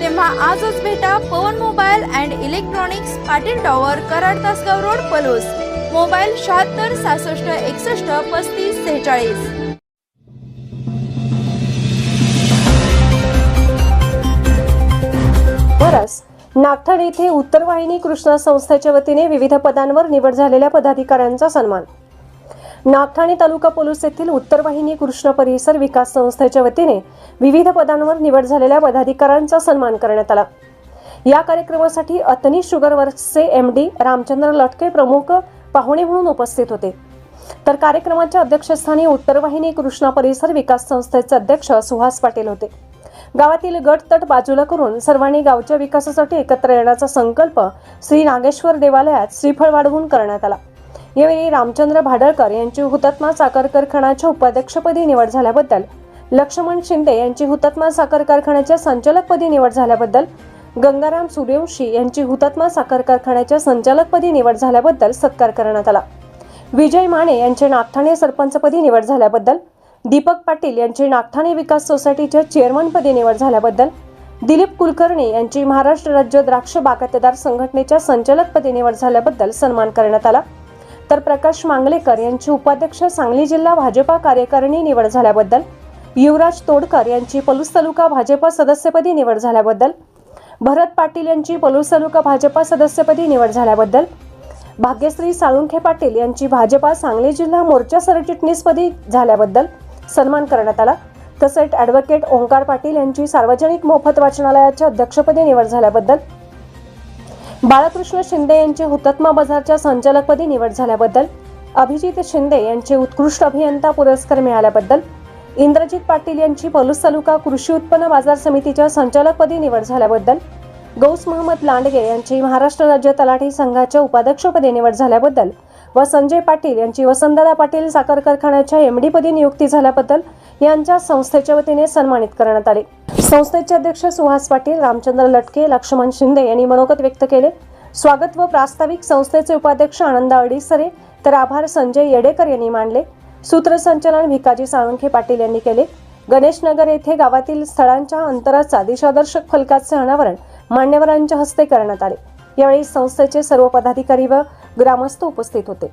तेव्हा आजच भेटा Pawan mobile and electronics Patil tower Karad Tasgaon road Palus. Mobile शहात्तर सहासष्ट एकसष्ट पस्तीस सेहेचाळीस. बरस येथे उत्तर वाहिनी कृष्णा संस्थेच्या वतीने विविध पदांवर निवड झालेल्या पदाधिकाऱ्यांचा सन्मान. नागठाणे तालुका पोलीस येथील उत्तर वाहिनी कृष्ण परिसर विकास संस्थेच्या वतीने विविध पदांवर निवड झालेल्या पदाधिकाऱ्यांचा सन्मान करण्यात आला. या कार्यक्रमासाठी अतनी शुगर वर्क्सचे एम डी रामचंद्र लटके प्रमुख पाहुणे म्हणून उपस्थित होते. तर कार्यक्रमाच्या अध्यक्षस्थानी उत्तर वाहिनी कृष्णा परिसर विकास संस्थेचे अध्यक्ष सुहास पाटील होते. गावातील गट तट बाजूला करून सर्वांनी गावच्या विकासासाठी एकत्र येण्याचा संकल्प श्री नागेश्वर देवालयात श्रीफळ वाढवून करण्यात आला. यावेळी रामचंद्र भाडळकर यांची हुतात्मा साखर कारखानाच्या उपाध्यक्षपदी निवड झाल्याबद्दल लक्ष्मण शिंदे यांची हुतात्मा साखर कारखान्याच्या संचालकपदी निवड झाल्याबद्दल गंगाराम सूर्यवंशी यांची हुतात्मा साखर कारखान्याच्या संचालकपदी निवड झाल्याबद्दल सत्कार करण्यात आला. विजय माने यांचे नागठाणे सरपंचपदी निवड झाल्याबद्दल दीपक पाटील यांची नागठाणे विकास सोसायटीच्या चेअरमनपदी निवड झाल्याबद्दल दिलीप कुलकर्णी यांची महाराष्ट्र राज्य द्राक्ष बागायतदार संघटनेच्या संचालकपदी निवड झाल्याबद्दल सन्मान करण्यात आला. तर प्रकाश मांगलेकर यांची उपाध्यक्ष सांगली जिल्हा भाजपा कार्यकारिणी निवड झाल्याबद्दल युवराज तोडकर यांची पलूस तालुका भाजपा सदस्यपदी निवड झाल्याबद्दल भरत पाटील यांची पलूस तालुका भाजपा सदस्यपदी निवड झाल्याबद्दल भाग्यश्री साळुंखे पाटील यांची भाजपा सांगली जिल्हा मोर्चा सरचिटणीसपदी झाल्याबद्दल सन्मान करण्यात आला. तसेच ॲडव्होकेट ओंकार पाटील यांची सार्वजनिक मोफत वाचनालयाच्या अध्यक्षपदी निवड झाल्याबद्दल बाळकृष्ण शिंदे यांची हुतात्मा बाजारच्या संचालकपदी निवड झाल्याबद्दल अभिजित शिंदे यांचे उत्कृष्ट अभियंता पुरस्कार मिळाल्याबद्दल इंद्रजित पाटील यांची पलूस तालुका कृषी उत्पन्न बाजार समितीच्या संचालकपदी निवड झाल्याबद्दल गौस मोहम्मद लांडगे यांची महाराष्ट्र राज्य तलाठी संघाच्या उपाध्यक्षपदी निवड झाल्याबद्दल व संजय पाटील यांची वसंतदादा पाटील साखर कारखान्याच्या एमडी पदी नियुक्ती झाल्याबद्दल यांच्या संस्थेच्या वतीने सन्मानित करण्यात आले. संस्थेचे अध्यक्ष सुहास पाटील रामचंद्र लटके लक्ष्मण शिंदे यांनी मनोगत व्यक्त केले. स्वागत व प्रास्ताविक संस्थेचे उपाध्यक्ष आनंद अडीसरे तर आभार संजय येडेकर यांनी मानले. सूत्रसंचालन भिकाजी साळुंखे पाटील यांनी केले. गणेशनगर येथे गावातील स्थळांच्या अंतराचा दिशादर्शक फलकाचे अनावरण मान्यवरांच्या हस्ते करण्यात आले. यावेळी संस्थेचे सर्व पदाधिकारी व ग्रामस्थ उपस्थित होते.